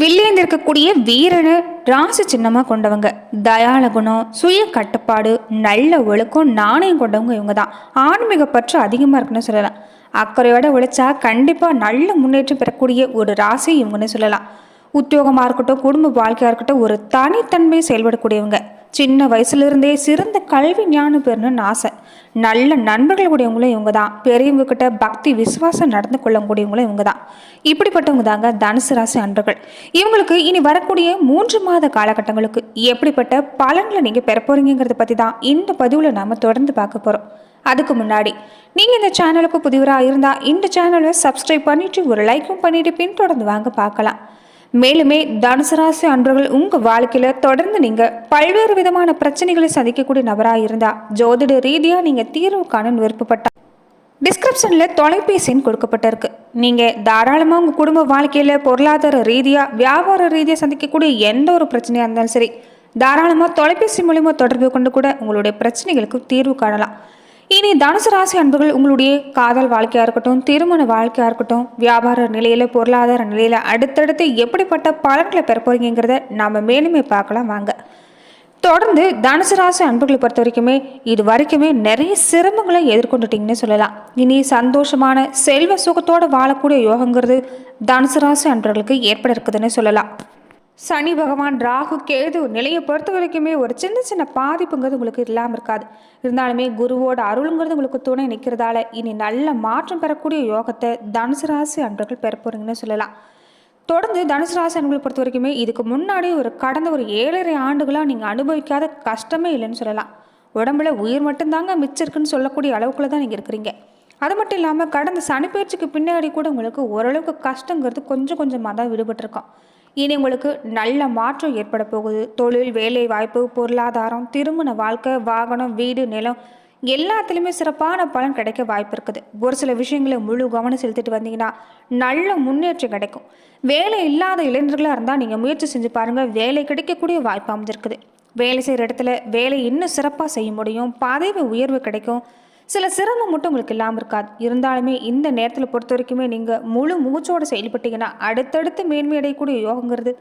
வில்லேந்து இருக்கக்கூடிய வீரனை ராசி சின்னமாக கொண்டவங்க. தயால குணம் சுய கட்டுப்பாடு நல்ல ஒழுக்கம் நாணயம் கொண்டவங்க இவங்க தான் ஆன்மீக பற்று அதிகமாக இருக்குன்னு சொல்லலாம். அக்கறையோட உழைச்சா கண்டிப்பாக நல்ல முன்னேற்றம் பெறக்கூடிய ஒரு ராசி இவங்கன்னு சொல்லலாம். உத்தியோகமாக இருக்கட்டும் குடும்ப வாழ்க்கையாக இருக்கட்டும் ஒரு தனித்தன்மை செயல்படக்கூடியவங்க. சின்ன வயசுலேருந்தே சிறந்த கல்வி ஞானம் பெறணும்னு ஆசை. நல்ல நண்பர்கள் கூடியவங்களும் இவங்க தான் பெரியவங்க கிட்ட பக்தி விசுவாசம் நடந்து கொள்ளக்கூடியவங்களும் இவங்க தான் இப்படிப்பட்டவங்க தாங்க தனுசு ராசி அன்பர்கள். இவங்களுக்கு இனி வரக்கூடிய மூன்று மாத காலகட்டங்களுக்கு எப்படிப்பட்ட பலன்களை நீங்கள் பெற போறீங்கிறத பற்றி தான் இந்த பதிவில் நாம் தொடர்ந்து பார்க்க போகிறோம் அதுக்கு முன்னாடி நீங்கள் இந்த சேனலுக்கு புதிவராக இருந்தால் இந்த சேனலை சப்ஸ்கிரைப் பண்ணிவிட்டு ஒரு லைக்கும் பண்ணிட்டு பின்தொடர்ந்து வாங்க பார்க்கலாம். மேலுமே தனுசு ராசி அன்பர்கள் உங்கள் வாழ்க்கையில் தொடர்ந்து நீங்கள் பல்வேறு விதமான பிரச்சனைகளை சந்திக்கக்கூடிய நபராக இருந்தால் ஜோதிட ரீதியாக நீங்கள் தீர்வு காண விருப்பப்பட்டா. டிஸ்கிரிப்ஷனில் தொலைபேசி எண் கொடுக்கப்பட்டிருக்கு. நீங்கள் தாராளமாக உங்கள் குடும்ப வாழ்க்கையில் பொருளாதார ரீதியாக வியாபார ரீதியாக சந்திக்கக்கூடிய எந்த ஒரு பிரச்சனையாக இருந்தாலும் சரி தாராளமாக தொலைபேசி மூலிமா தொடர்பு கொண்டு கூட உங்களுடைய பிரச்சனைகளுக்கு தீர்வு காணலாம். இனி தனுசு ராசி அன்புகள் உங்களுடைய காதல் வாழ்க்கையாக இருக்கட்டும் திருமண வாழ்க்கையாக இருக்கட்டும் வியாபார நிலையில் பொருளாதார நிலையில் அடுத்தடுத்து எப்படிப்பட்ட பலன்களை பெற போகிறீங்கிறத நாம் மேலுமே பார்க்கலாம் வாங்க. தொடர்ந்து தனுசு ராசி அன்புகளை பொறுத்த வரைக்குமே இது வரைக்குமே நிறைய சிரமங்களை எதிர்கொண்டுட்டிங்கன்னு சொல்லலாம். இனி சந்தோஷமான செல்வ சுகத்தோடு வாழக்கூடிய யோகங்கிறது தனுசு ராசி அன்பர்களுக்கு ஏற்பட இருக்குதுன்னு சொல்லலாம். சனி பகவான் ராகு கேது நிலையை பொறுத்த வரைக்குமே ஒரு சின்ன சின்ன பாதிப்புங்கிறது உங்களுக்கு இல்லாமல் இருக்காது. இருந்தாலுமே குருவோட அருளுங்கிறது உங்களுக்கு துணை நிற்கிறதால இனி நல்ல மாற்றம் பெறக்கூடிய யோகத்தை தனுசு ராசி அன்பர்கள் பெற போறீங்கன்னு சொல்லலாம். தொடர்ந்து தனுசு ராசி அன்பர்களை பொறுத்த வரைக்குமே இதுக்கு முன்னாடி ஒரு கடந்த ஒரு ஏழரை ஆண்டுகளாக நீங்கள் அனுபவிக்காத கஷ்டமே இல்லைன்னு சொல்லலாம். உடம்புல உயிர் மட்டும்தாங்க மிச்சிருக்குன்னு சொல்லக்கூடிய அளவுக்குள்ள தான் நீங்கள் இருக்கிறீங்க. அது மட்டும் இல்லாமல் கடந்த சனிப்பயிற்சிக்கு பின்னாடி கூட உங்களுக்கு ஓரளவுக்கு கஷ்டங்கிறது கொஞ்சம் கொஞ்சமாக தான் விடுபட்டிருக்கோம். இனி உங்களுக்கு நல்ல மாற்றம் ஏற்பட போகுது. தொழில் வேலை வாய்ப்பு பொருளாதாரம் திருமண வாழ்க்கை வாகனம் வீடு நிலம் எல்லாத்துலேயுமே சிறப்பான பலன் கிடைக்க வாய்ப்பு இருக்குது. ஒரு சில விஷயங்களை முழு கவனம் செலுத்திட்டு வந்தீங்கன்னா நல்ல முன்னேற்றம் கிடைக்கும். வேலை இல்லாத இளைஞர்களாக இருந்தால் நீங்கள் முயற்சி செஞ்சு பாருங்கள் வேலை கிடைக்கக்கூடிய வாய்ப்பு அமைஞ்சிருக்குது. வேலை செய்கிற இடத்துல வேலை இன்னும் சிறப்பாக செய்ய முடியும் பதவி உயர்வு கிடைக்கும் சில சிரமம் மட்டும் உங்களுக்கு இல்லாமல் இருக்காது. இருந்தாலுமே இந்த நேரத்தில் பொறுத்த வரைக்குமே நீங்கள் முழு மூச்சோடு செயல்பட்டீங்கன்னா அடுத்தடுத்து மேன்மை அடையக்கூடிய யோகங்கிறது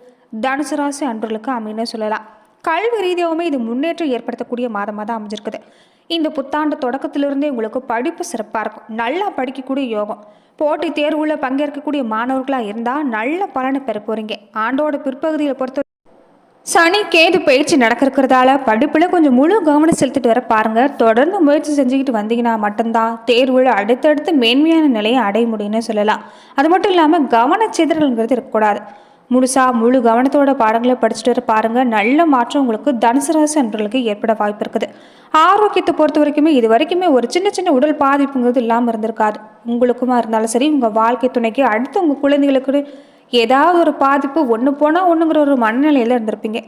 தனுசு ராசி அன்பர்களுக்கு அமைன்னு சொல்லலாம். கல்வி ரீதியாகவுமே இது முன்னேற்றம் ஏற்படுத்தக்கூடிய மாதமாக தான் அமைஞ்சிருக்குது. இந்த புத்தாண்டு தொடக்கத்திலிருந்தே உங்களுக்கு படிப்பு சிறப்பாக இருக்கும். நல்லா படிக்கக்கூடிய யோகம். போட்டி தேர்வுகளில் பங்கேற்கக்கூடிய மாணவர்களாக இருந்தால் நல்ல பலனை பெற போகிறீங்க ஆண்டோட பிற்பகுதியில் பொறுத்த சனி கேது பயிற்சி நடக்கிறதால படிப்பில் கொஞ்சம் முழு கவனம் செலுத்திட்டு வர பாருங்க. தொடர்ந்து முயற்சி செஞ்சுக்கிட்டு வந்தீங்கன்னா மட்டும்தான் தேர்வில் அடுத்தடுத்து மேன்மையான நிலையை அடைய முடியும்னு சொல்லலாம். அது மட்டும் இல்லாமல் கவனச்சிதறல்ங்கிறது இருக்கக்கூடாது. முழுசாக முழு கவனத்தோட பாடங்களை படிச்சுட்டு வர பாருங்க. நல்ல மாற்றம் உங்களுக்கு தனுசு ராசி அன்பர்களுக்கு ஏற்பட வாய்ப்பு இருக்குது. ஆரோக்கியத்தை பொறுத்த வரைக்குமே இது வரைக்குமே ஒரு சின்ன சின்ன உடல் பாதிப்புங்கிறது இல்லாமல் இருந்திருக்காது. உங்களுக்குமா இருந்தாலும் சரி உங்கள் வாழ்க்கை துணைக்கு அடுத்து உங்கள் குழந்தைகளுக்கு ஏதாவது ஒரு பாதிப்பு ஒன்று போனால் ஒன்றுங்கிற ஒரு மனநிலையில் இருந்திருப்பீங்க.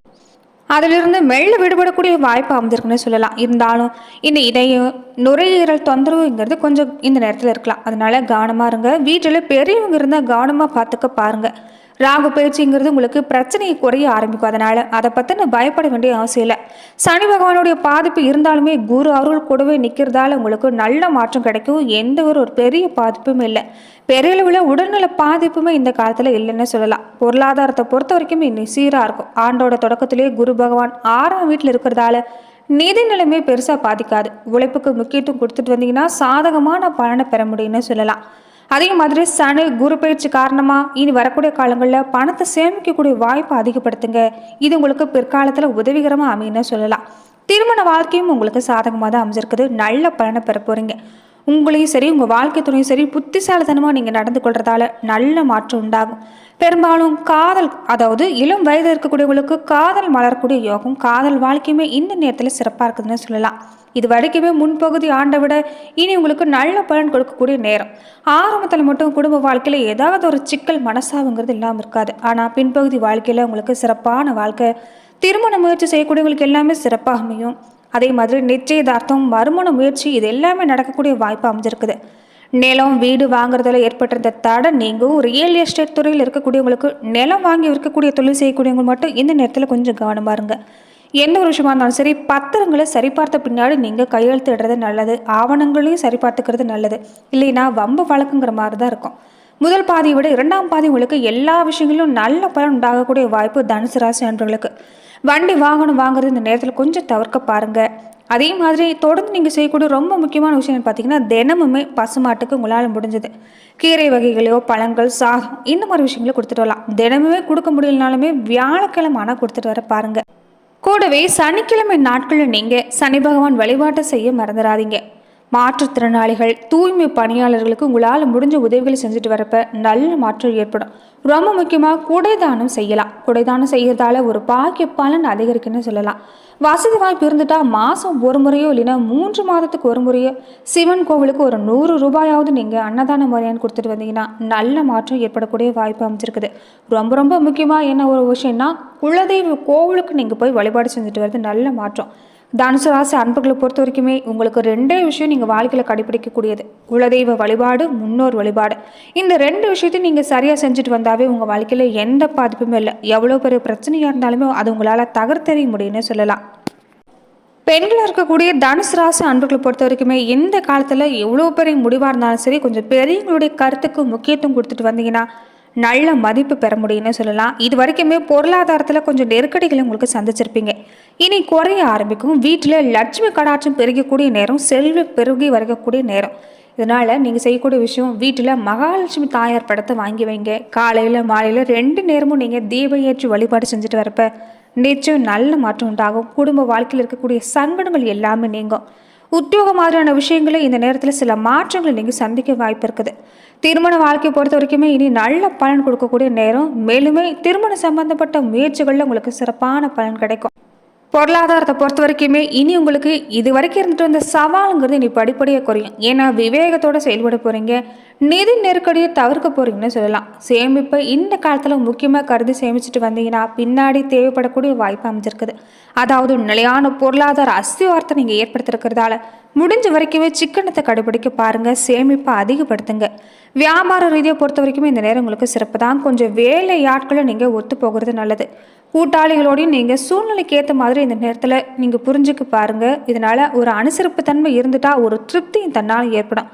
அதிலிருந்து மெல்ல விடுபடக்கூடிய வாய்ப்பு அமைஞ்சிருக்குன்னு சொல்லலாம். இருந்தாலும் இந்த இதயம் நுரையீரல் தொந்தரவுங்கிறது கொஞ்சம் இந்த நேரத்தில் இருக்கலாம். அதனால கவனமாக இருங்க. வீட்டில் பெரியவங்க இருந்தால் கவனமாக பார்த்துக்க பாருங்கள் ராகு பயிற்சிங்கிறது உங்களுக்கு பிரச்சனையை குறைய ஆரம்பிக்கும். அதனால் அதை பற்றின பயப்பட வேண்டிய அவசியம் இல்லை. சனி பகவானுடைய பாதிப்பு இருந்தாலுமே குரு அருள் கூடவே நிற்கிறதால உங்களுக்கு நல்ல மாற்றம் கிடைக்கும். எந்த ஒரு ஒரு பெரிய பாதிப்பும் இல்லை. பெரிய அளவில் உடல்நல பாதிப்புமே இந்த காலத்தில் இல்லைன்னு சொல்லலாம். பொருளாதாரத்தை பொறுத்த வரைக்கும் இன்னும் சீராக இருக்கும். ஆண்டோட தொடக்கத்திலே குரு பகவான் ஆறாம் வீட்டில் இருக்கிறதால நிதி நிலைமை பெருசாக பாதிக்காது. உழைப்புக்கு முக்கியத்துவம் கொடுத்துட்டு வந்தீங்கன்னா சாதகமான பலனை பெற முடியும்னு சொல்லலாம். அதே மாதிரி சனி குரு பயிற்சி காரணமாக இனி வரக்கூடிய காலங்களில் பணத்தை சேமிக்கக்கூடிய வாய்ப்பை அதிகப்படுத்துங்க. இது உங்களுக்கு பிற்காலத்தில் உதவிகரமாக அமையுன்னு சொல்லலாம். திருமண வாழ்க்கையும் உங்களுக்கு சாதகமாக தான் அமைஞ்சிருக்குது. நல்ல பலனை பெற போகிறீங்க உங்களையும் சரி உங்கள் வாழ்க்கை துணையும் சரி புத்திசாலித்தனமாக நீங்கள் நடந்து கொள்றதால நல்ல மாற்றம் உண்டாகும். பெரும்பாலும் காதல் அதாவது இளம் வயது இருக்கக்கூடியவங்களுக்கு காதல் மலரக்கூடிய யோகம் காதல் வாழ்க்கையுமே இந்த நேரத்தில் சிறப்பாக இருக்குதுன்னு சொல்லலாம். இது வரைக்குமே முன்பகுதி ஆண்டை விட இனி உங்களுக்கு நல்ல பலன் கொடுக்கக்கூடிய நேரம். ஆரம்பத்தில் மட்டும் குடும்ப வாழ்க்கையில் ஏதாவது ஒரு சிக்கல் மனசாவுங்கிறது இல்லாமல் இருக்காது. ஆனால் பின்பகுதி வாழ்க்கையில் உங்களுக்கு சிறப்பான வாழ்க்கை திருமண முயற்சி செய்யக்கூடியவங்களுக்கு எல்லாமே சிறப்பாக அமையும். அதே மாதிரி நிச்சயதார்த்தம் மறுமண முயற்சி இது எல்லாமே நடக்கக்கூடிய வாய்ப்பு அமைஞ்சிருக்குது. நிலம் வீடு வாங்குறதுல ஏற்பட்டிருந்த தடை நீங்கும் ரியல் எஸ்டேட் துறையில் இருக்கக்கூடியவங்களுக்கு நிலம் வாங்கி இருக்கக்கூடிய தொழில் செய்யக்கூடியவங்க மட்டும் இந்த நேரத்தில் கொஞ்சம் கவனமாக இருங்க. எந்த ஒரு விஷயமா இருந்தாலும் சரி பத்திரங்களை சரிபார்த்த பின்னாடி நீங்கள் கையெழுத்திடுறது நல்லது ஆவணங்களையும் சரிபார்த்துக்கிறது நல்லது. இல்லைன்னா வம்பு வழக்குங்கிற மாதிரி தான் இருக்கும். முதல் பாதியை விட இரண்டாம் பாதி உங்களுக்கு எல்லா விஷயங்களிலும் நல்ல பலன் உண்டாகக்கூடிய வாய்ப்பு தனுசு ராசி அன்பர்களுக்கு. வண்டி வாகனம் வாங்குறது இந்த நேரத்தில் கொஞ்சம் தவிர்க்க பாருங்க. அதே மாதிரி தொடர்ந்து நீங்கள் செய்யக்கூடிய ரொம்ப முக்கியமான விஷயம் பார்த்தீங்கன்னா தினமுமே பசுமாட்டுக்கு உங்களால் முடிஞ்சது. கீரை வகைகளையோ பழங்கள் சாதம் இந்த மாதிரி விஷயங்களை கொடுத்துட்டு வரலாம். தினமுமே கொடுக்க முடியலனாலுமே வியாழக்கிழமை ஆனால் கொடுத்துட்டு வர பாருங்க. கூடவே சனிக்கிழமை நாட்களில் நீங்கள் சனி பகவான் வழிபாட்டை செய்ய மறந்துடாதீங்க. மாற்றுத்திறனாளிகள் தூய்மை பணியாளர்களுக்கு உங்களால் முடிஞ்ச உதவிகளை செஞ்சுட்டு வரப்ப நல்ல மாற்றம் ஏற்படும். ரொம்ப முக்கியமாக குடைதானம் செய்யலாம். குடைதானம் செய்கிறதால ஒரு பாக்கிய பலன் அதிகரிக்குன்னு சொல்லலாம். வசதி வாய்ப்பு இருந்துட்டால் மாதம் ஒரு முறையோ இல்லைன்னா மூன்று மாதத்துக்கு ஒரு முறையோ சிவன் கோவிலுக்கு ஒரு நூறு ரூபாயாவது நீங்கள் அன்னதான முறையான்னு கொடுத்துட்டு வந்தீங்கன்னா நல்ல மாற்றம் ஏற்படக்கூடிய வாய்ப்பு அமைச்சிருக்குது ரொம்ப ரொம்ப முக்கியமாக என்ன ஒரு விஷயம்னா குலதெய்வ கோவிலுக்கு நீங்கள் போய் வழிபாடு செஞ்சுட்டு வர்றது நல்ல மாற்றம். தனுசு ராசி அன்புகளை பொறுத்த வரைக்குமே உங்களுக்கு ரெண்டே விஷயம் நீங்கள் வாழ்க்கையில் கடைபிடிக்கக்கூடியது. குலதெய்வ வழிபாடு முன்னோர் வழிபாடு. இந்த ரெண்டு விஷயத்தையும் நீங்கள் சரியாக செஞ்சுட்டு வந்தால் ஃபுல்லாகவே உங்கள் வாழ்க்கையில் எந்த பாதிப்புமே இல்லை. எவ்வளோ பெரிய பிரச்சனையாக இருந்தாலுமே அது உங்களால் தகர்த்தெறிய முடியும்னு சொல்லலாம். பெண்களாக இருக்கக்கூடிய தனுசு ராசி அன்புகளை பொறுத்த வரைக்குமே இந்த காலத்தில் எவ்வளோ பெரிய முடிவாக இருந்தாலும் சரி கொஞ்சம் பெரியவங்களுடைய கருத்துக்கு முக்கியத்துவம் கொடுத்துட்டு வந்தீங்கன்னா நல்ல மதிப்பு பெற முடியும்னு சொல்லலாம். இது வரைக்குமே பொருளாதாரத்தில் கொஞ்சம் நெருக்கடிகளை உங்களுக்கு சந்திச்சிருப்பீங்க. இனி குறைய ஆரம்பிக்கும். வீட்டில் லட்சுமி கடாட்சம் பெருகக்கூடிய நேரம் செல்வ பெருகி வரக்கூடிய நேரம். இதனால் நீங்கள் செய்யக்கூடிய விஷயம் வீட்டில் மகாலட்சுமி தாயார் படத்தை வாங்கி வைங்க. காலையில் மாலையில் ரெண்டு நேரமும் நீங்கள் தீபம் ஏற்றி வழிபாடு செஞ்சுட்டு வரப்ப நிச்சயம் நல்ல மாற்றம் உண்டாகும். குடும்ப வாழ்க்கையில் இருக்கக்கூடிய சங்கடங்கள் எல்லாமே நீங்கும். உத்தியோக மாதிரியான விஷயங்களை இந்த நேரத்தில் சில மாற்றங்களை நீங்கள் சந்திக்க வாய்ப்பு இருக்குது. திருமண வாழ்க்கையை பொறுத்த வரைக்குமே இனி நல்ல பலன் கொடுக்கக்கூடிய நேரம். மேலுமே திருமணம் சம்பந்தப்பட்ட முயற்சிகளில் உங்களுக்கு சிறப்பான பலன் கிடைக்கும். பொருளாதாரத்தை பொறுத்த வரைக்குமே இனி உங்களுக்கு இது வரைக்கும் இருந்துட்டு வந்த சவாலுங்கிறது இனி படிப்படியாக குறையும். ஏன்னா விவேகத்தோடு செயல்பட போகிறீங்க நிதி நெருக்கடியை தவிர்க்க போகிறீங்கன்னு சொல்லலாம். சேமிப்பை இந்த காலத்தில் முக்கியமாக கருதி சேமிச்சுட்டு வந்தீங்கன்னா பின்னாடி தேவைப்படக்கூடிய வாய்ப்பு அமைஞ்சிருக்குது. அதாவது நிலையான பொருளாதார அஸ்திவாரத்தை நீங்கள் ஏற்படுத்திருக்கிறதால முடிஞ்ச வரைக்குமே சிக்கனத்தை கடைபிடிக்க பாருங்கள் சேமிப்பை அதிகப்படுத்துங்க. வியாபார ரீதியை பொறுத்த வரைக்குமே இந்த நேரம் உங்களுக்கு சிறப்பு தான் கொஞ்சம் வேலை ஆட்களை நீங்கள் ஒத்து போகிறது நல்லது. கூட்டாளிகளோடையும் நீங்கள் சூழ்நிலைக்கு ஏற்ற மாதிரி இந்த நேரத்தில் நீங்கள் புரிஞ்சுக்க பாருங்கள் இதனால் ஒரு அனுசரிப்பு தன்மை இருந்துட்டால் ஒரு திருப்தியும் தன்னால் ஏற்படும்.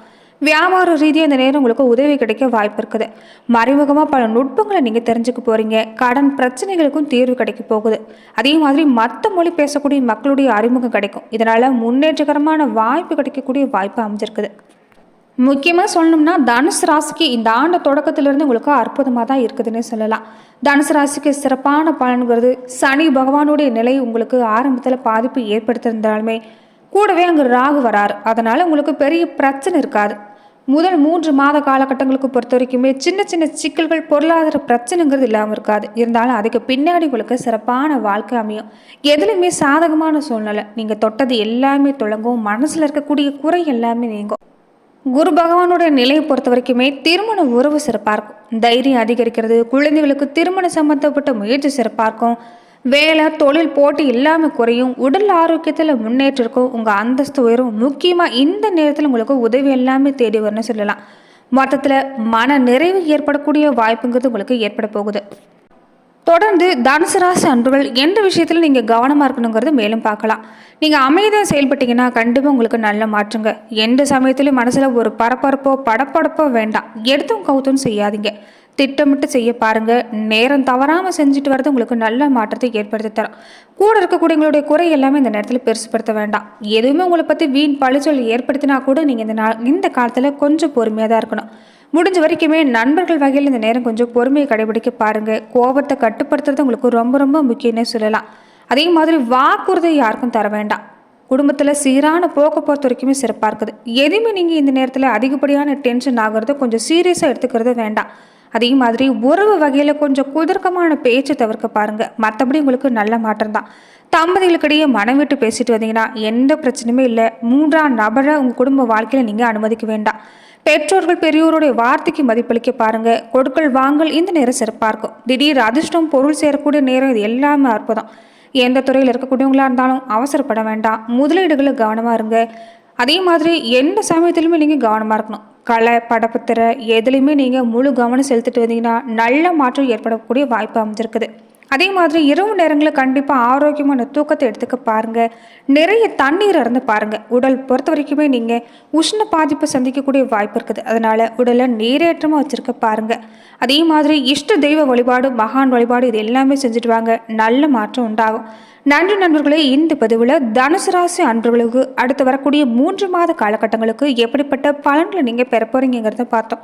வியாபார ரீதியாக இந்த நேரம் உங்களுக்கு உதவி கிடைக்க வாய்ப்பு இருக்குது. மறைமுகமாக பல நுட்பங்களை நீங்கள் தெரிஞ்சுக்க போகிறீங்க கடன் பிரச்சனைகளுக்கும் தீர்வு கிடைக்க போகுது. அதே மாதிரி மற்ற மொழி பேசக்கூடிய மக்களுடைய அறிமுகம் கிடைக்கும். இதனால் முன்னேற்றகரமான வாய்ப்பு கிடைக்கக்கூடிய வாய்ப்பு அமைஞ்சிருக்குது. முக்கியமாக சொல்லணும்னா தனுசு ராசிக்கு இந்த ஆண்டு தொடக்கத்திலிருந்து உங்களுக்கு அற்புதமாக தான் இருக்குதுன்னு சொல்லலாம். தனுசு ராசிக்கு சிறப்பான பலன்கிறது சனி பகவானுடைய நிலை உங்களுக்கு ஆரம்பத்தில் பாதிப்பு ஏற்படுத்தியிருந்தாலுமே கூடவே அங்கே ராகு வராரு. அதனால் உங்களுக்கு பெரிய பிரச்சனை இருக்காது. முதல் மூன்று மாத காலகட்டங்களுக்கு பொறுத்த வரைக்குமே சின்ன சின்ன சிக்கல்கள் பொருளாதார பிரச்சனைங்கிறது இல்லாமல் இருக்காது. இருந்தாலும் அதுக்கு பின்னாடி உங்களுக்கு சிறப்பான வாழ்க்கை அமையும். எதுலையுமே சாதகமான சூழ்நிலை. நீங்கள் தொட்டது எல்லாமே தொடங்கும் மனசில் இருக்கக்கூடிய குறை எல்லாமே நீங்கும். குரு பகவானுடைய நிலையை பொறுத்த வரைக்குமே திருமண உறவு சிறப்பாக இருக்கும் தைரியம் அதிகரிக்கிறது குழந்தைகளுக்கு திருமணம் சம்பந்தப்பட்ட முயற்சி சிறப்பாக இருக்கும் வேலை தொழில் போட்டி இல்லாமல் குறையும். உடல் ஆரோக்கியத்தில் முன்னேற்றம் இருக்கும். உங்கள் அந்தஸ்து உயரும். முக்கியமாக இந்த நேரத்தில் உங்களுக்கு உதவி எல்லாமே தேடி வரும்னு சொல்லலாம். மொத்தத்தில் மன நிறைவு ஏற்படக்கூடிய வாய்ப்புங்கிறது உங்களுக்கு ஏற்பட போகுது. தொடர்ந்து தனுசு ராசி அன்புகள் எந்த விஷயத்தில் நீங்கள் கவனமாக இருக்கணுங்கிறது மேலும் பார்க்கலாம். நீங்கள் அமைதியாக செயல்பட்டீங்கன்னா கண்டிப்பாக உங்களுக்கு நல்ல மாற்றுங்க. எந்த சமயத்திலும் மனசில் ஒரு பரபரப்போ படப்படப்போ வேண்டாம். எடுத்தும் கவுத்தும் செய்யாதீங்க. திட்டமிட்டு செய்ய பாருங்கள் நேரம் தவறாமல் செஞ்சுட்டு வரது உங்களுக்கு நல்ல மாற்றத்தை ஏற்படுத்தி தரும். கூட இருக்கக்கூடியவங்களுடைய குறை எல்லாமே இந்த நேரத்தில் பெருசுப்படுத்த வேண்டாம். எதுவுமே உங்களை பற்றி வீண் பழிச்சொல் ஏற்படுத்தினா கூட நீங்கள் இந்த நாள் இந்த காலத்தில் கொஞ்சம் பொறுமையாக தான் இருக்கணும். முடிஞ்ச வரைக்குமே நண்பர்கள் வகையில் இந்த நேரம் கொஞ்சம் பொறுமையை கடைபிடிக்க பாருங்கள் கோபத்தை கட்டுப்படுத்துறது உங்களுக்கு ரொம்ப ரொம்ப முக்கியம்னே சொல்லலாம். அதே மாதிரி வாக்குறுதி யாருக்கும் தர வேண்டாம். குடும்பத்தில் சீரான போக்க பொறுத்த வரைக்குமே சிறப்பாக இருக்குது. எதுவுமே நீங்கள் இந்த நேரத்தில் அதிகப்படியான டென்ஷன் ஆகிறத கொஞ்சம் சீரியஸாக எடுத்துக்கிறது வேண்டாம். அதே மாதிரி உறவு வகையில் கொஞ்சம் குதர்க்கமான பேச்சை தவிர்க்க பாருங்கள் மற்றபடி உங்களுக்கு நல்ல மாற்றம் தான். தம்பதிகளுக்கிடையே மனம் விட்டு பேசிட்டு வந்தீங்கன்னா எந்த பிரச்சனையுமே இல்லை. மூன்றாம் நபரை உங்கள் குடும்ப வாழ்க்கையில் நீங்கள் அனுமதிக்க வேண்டாம். பெற்றோர்கள் பெரியோருடைய வார்த்தைக்கு மதிப்பளிக்க பாருங்க. கொடுக்கல் வாங்கல் இந்த நேரம் சிறப்பாக இருக்கும். திடீர் அதிர்ஷ்டம் பொருள் சேரக்கூடிய நேரம் இது எல்லாமே அற்புதம். எந்த துறையில் இருக்கக்கூடியவங்களா இருந்தாலும் அவசரப்பட வேண்டாம். முதலீடுகளை கவனமாக இருங்க. அதே மாதிரி எந்த சமயத்திலுமே நீங்கள் கவனமாக இருக்கணும். கலை படப்புத்திரை எதுலேயுமே நீங்கள் முழு கவனம் செலுத்திட்டு வந்தீங்கன்னா நல்ல மாற்றம் ஏற்படக்கூடிய வாய்ப்பு அமைஞ்சிருக்குது. அதே மாதிரி இரவு நேரங்களில் கண்டிப்பாக ஆரோக்கியமான தூக்கத்தை எடுத்துக்க பாருங்கள் நிறைய தண்ணீர் இறந்து பாருங்கள் உடல் பொறுத்த வரைக்குமே நீங்கள் உஷ்ண பாதிப்பு சந்திக்கக்கூடிய வாய்ப்பு இருக்குது. அதனால் உடலை நீரேற்றமாக வச்சுருக்க பாருங்கள் அதே மாதிரி இஷ்ட தெய்வ வழிபாடு மகான் வழிபாடு இது எல்லாமே செஞ்சுட்டு வாங்க. நல்ல மாற்றம் உண்டாகும். நன்றி நண்பர்களே இந்த பதிவில் தனுசு ராசி அன்பர்களுக்கு அடுத்து வரக்கூடிய மூன்று மாத காலகட்டங்களுக்கு எப்படிப்பட்ட பலன்களை நீங்கள் பெற போகிறீங்கிறத பார்த்தோம்.